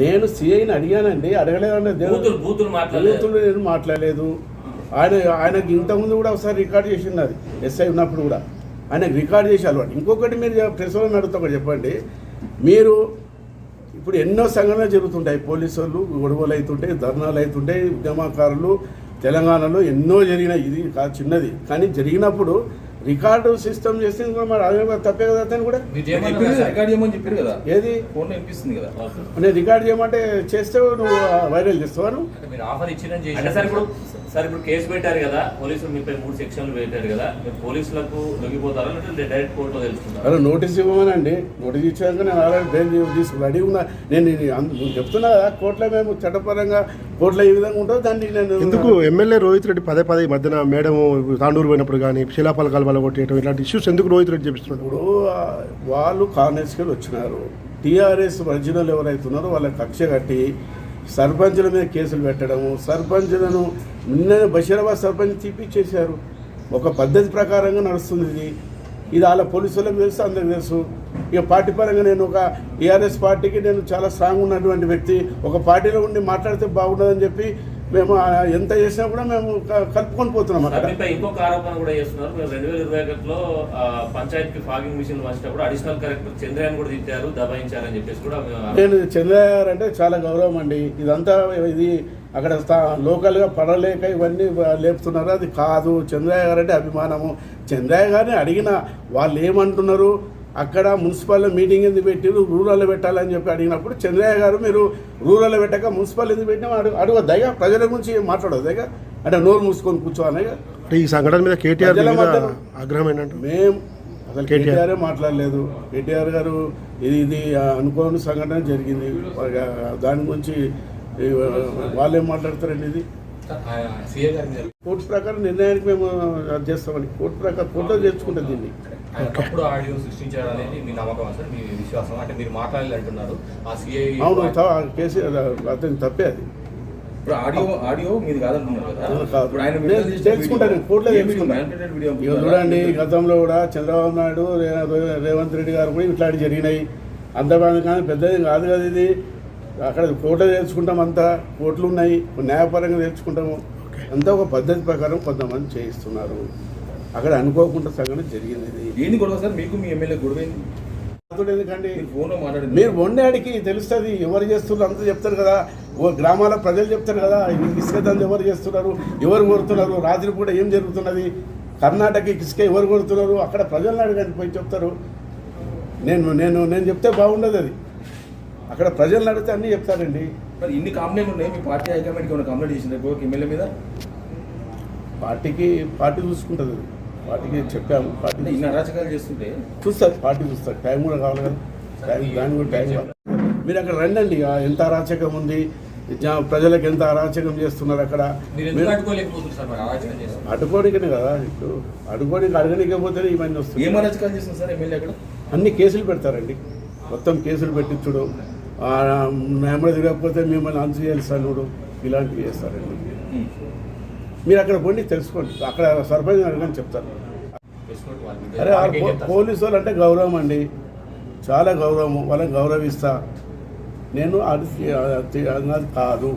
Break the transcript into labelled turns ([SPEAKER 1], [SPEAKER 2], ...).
[SPEAKER 1] నేను సిఐని అడిగానండి అడగలేదండి.
[SPEAKER 2] బూతులు
[SPEAKER 1] నేను మాట్లాడలేదు. ఆయన ఆయనకి ఇంతకుముందు కూడా ఒకసారి రికార్డ్ చేసింది అది ఎస్ఐ ఉన్నప్పుడు కూడా. ఆయనకు రికార్డ్ చేసి అలవాటు. ఇంకొకటి మీరు ప్రెస్ వాళ్ళని అడుగుతా ఒకటి చెప్పండి. మీరు ఇప్పుడు ఎన్నో సంఘటనలు జరుగుతుంటాయి. పోలీసు వాళ్ళు గొడవలు అవుతుంటాయి ధర్నాలు అవుతుంటాయి ఉద్యమకారులు తెలంగాణలో ఎన్నో జరిగినాయి. ఇది చిన్నది. కానీ జరిగినప్పుడు రికార్డు సిస్టమ్ చేస్తే ఇంకా మరి అదే కదా తప్పే కదా అతను కూడా?
[SPEAKER 3] కదా, రికార్డ్ చేయమని చెప్పారు కదా.
[SPEAKER 1] ఏది?
[SPEAKER 3] ఫోన్ వినిపిస్తుంది కదా.
[SPEAKER 1] నేను రికార్డ్ చేయమంటే చేస్తే నువ్వు వైరల్ చేస్తావా
[SPEAKER 4] మీరు ఆఫర్ ఇచ్చిన
[SPEAKER 2] సార్ ఇప్పుడు సార్ ఇప్పుడు కేసు పెట్టారు కదా పోలీసులు మీపై మూడు సెక్షన్లు పెట్టారు కదా మీరు పోలీసులకు లొంగిపోతారా లేదంటే డైరెక్ట్ కోర్టులో తెలుసుకుంటారా?
[SPEAKER 1] అరే నోటీస్ ఇవ్వమనండి. నోటీస్ ఇచ్చాక నేను ఆల్రెడీ బెయిల్ తీసుకుని రెడీ ఉన్నా. నేను చెప్తున్నా కదా కోర్టులో మేము చట్టపరంగా కోర్టులో ఈ విధంగా ఉంటుందో దాన్ని నేను
[SPEAKER 5] ఎందుకు ఎమ్మెల్యే రోహిత్ రెడ్డి పదే పదే మధ్యన మేడం తాండూరు పోయినప్పుడు కానీ శిలాపలకాలు వల్ల కొట్టేయడం ఇలాంటి ఇష్యూస్ ఎందుకు రోహిత్ రెడ్డి చెప్పిస్తున్నారు
[SPEAKER 1] ఇప్పుడు వాళ్ళు కాంగ్రెస్కి వచ్చినారు. టీఆర్ఎస్ ఒరిజినల్ ఎవరైతున్నారో వాళ్ళ కక్ష కట్టి సర్పంచుల మీద కేసులు పెట్టడము సర్పంచులను నిన్న బషీరాబాద్ సర్పంచ్ తీపిచ్చేశారు. ఒక పద్ధతి ప్రకారంగా నడుస్తుంది ఇది. ఇది వాళ్ళ పోలీసులకు తెలుసు అందరికి తెలుసు. ఇక పార్టీ పరంగా నేను ఒక టీఆర్ఎస్ పార్టీకి నేను చాలా స్ట్రాంగ్ ఉన్నటువంటి వ్యక్తి. ఒక పార్టీలో ఉండి మాట్లాడితే బాగుండదని చెప్పి మేము ఎంత చేసినా కూడా మేము కలుపుకొని పోతున్నాం అక్కడ.
[SPEAKER 2] ఇంకొక ఆరోపణ కూడా చేస్తున్నారు. మీరు రెండు వేల ఇరవై ఒకటిలో పంచాయతీకి ఫాగింగ్ మిషన్ వంచినప్పుడు అడిషనల్ కలెక్టర్ చంద్రయాన్ కూడా తిట్టారు దబాయించారని చెప్పేసి కూడా మేము-
[SPEAKER 1] నేను చంద్రయ్య గారు అంటే చాలా గౌరవం అండి. ఇదంతా ఇది అక్కడ లోకల్గా పడలేక ఇవన్నీ లేపుతున్నారు. అది కాదు చంద్రయ్య గారు అంటే అభిమానము. చంద్రయ్య గారిని అడిగిన వాళ్ళు ఏమంటున్నారు? అక్కడ మున్సిపల్ మీటింగ్ ఎందుకు పెట్టిరు రూరల్లో పెట్టాలని చెప్పి అడిగినప్పుడు చంద్రయ్య గారు మీరు రూరల్లో పెట్టక మున్సిపల్ ఎందుకు పెట్టినా అడుగు అడగొద్దాయిగా ప్రజల గురించి మాట్లాడొద్దాయిగా అంటే నోరు మూసుకొని కూర్చోవాలిగా
[SPEAKER 5] అంటే ఈ సంఘటన మీద కేటీఆర్ ఆగ్రహం ఏంటంటే
[SPEAKER 1] మేము అసలు
[SPEAKER 5] కేటీఆర్.
[SPEAKER 1] మాట్లాడలేదు. కేటీఆర్ గారు ఇది ఇది అనుకోని సంఘటన జరిగింది. దాని గురించి వాళ్ళు ఏం మాట్లాడతారండి ఇది? కోర్టు ప్రకారం నిర్ణయానికి మేము అది చేస్తామని కోర్టు ప్రకారం కోర్టులో చేర్చుకుంటుంది దీన్ని.
[SPEAKER 4] ఆయన తప్పుడు ఆడియో సృష్టించాడు అనేది మీ నమ్మకం సార్ మీ విశ్వాసం. అంటే మీరు మాట్లాడాలి అంటున్నారు ఆ సీఐ
[SPEAKER 1] అవును అతని తప్పే అది.
[SPEAKER 3] ఇప్పుడు ఆడియో ఆడియో మీది?
[SPEAKER 1] చూడండి గతంలో కూడా చంద్రబాబు నాయుడు రేవంత్ రెడ్డి గారు కూడా ఇట్లాంటి జరిగినాయి. అంతమంది కానీ పెద్దది కాదు కదా ఇది. అక్కడ కోర్టులో తెచ్చుకుంటాం అంతా. కోర్టులు ఉన్నాయి. న్యాయపరంగా తెచ్చుకుంటాము అంతా ఒక పద్ధతి ప్రకారం కొంతమంది చేయిస్తున్నారు. అక్కడ అనుకోకుండా సంఘటన జరిగింది ఇది.
[SPEAKER 3] ఏంది గొడవ సార్? మీకు మీ ఎమ్మెల్యే గొడవ ఏంది
[SPEAKER 1] ఎందుకండి
[SPEAKER 3] మీరు ఫోన్లో మాట్లాడింది.
[SPEAKER 1] మీరు వండాడికి తెలుస్తుంది ఎవరు చేస్తున్నారు అంతా చెప్తారు కదా. ఓ గ్రామాల ప్రజలు చెప్తారు కదా ఇసుక దంద ఎవరు చేస్తున్నారు ఎవరు కొడుతున్నారు రాత్రి పూట ఏం జరుగుతున్నది? కర్ణాటక ఇసుక ఎవరు కొడుతున్నారు? అక్కడ ప్రజలను అడగండి పోయి చెప్తారు. నేను నేను నేను చెప్తే బాగుండదు అది. అక్కడ ప్రజలను అడిగితే అన్నీ చెప్తారండి.
[SPEAKER 3] మరి ఇన్ని కంప్లైంట్లు ఉన్నాయి మీ పార్టీ హైకమాండ్కి ఏమైనా కంప్లైంట్ చేసింది? ఎమ్మెల్యే మీద?
[SPEAKER 1] పార్టీకి పార్టీ చూసుకుంటుంది అది. పార్టీకి చెప్పాము పార్టీ
[SPEAKER 3] అరాచకాలు చేస్తుంటే
[SPEAKER 1] చూస్తారు. పార్టీ చూస్తారు. టైం కూడా కావాలి కదా. టైం దాని కూడా టైం కావాలి. మీరు అక్కడ రండి ఇక ఎంత అరాచకం ఉంది? ప్రజలకు ఎంత అరాచకం చేస్తున్నారు అక్కడ?
[SPEAKER 4] సార్
[SPEAKER 1] అడుకోనికనే కదా. ఇప్పుడు అడుకోనికి అడగనికపోతేనే ఇవన్నీ వస్తాయి
[SPEAKER 3] ఏం అరాచకాలు చేస్తుంది సార్ ఎమ్మెల్యే అక్కడ?
[SPEAKER 1] అన్ని కేసులు పెడతారండి. మొత్తం కేసులు పెట్టించడం. నెమ్మది తిరగకపోతే మిమ్మల్ని అంచు చేస్తాను ఇలాంటివి చేస్తారండి. మీరు అక్కడ పోండి తెలుసుకోండి. అక్కడ సర్పంచ్ అడగని చెప్తారు. అరే పోలీసు వాళ్ళు అంటే గౌరవం అండి. చాలా గౌరవం వాళ్ళని గౌరవిస్తా. నేను అది కాదు.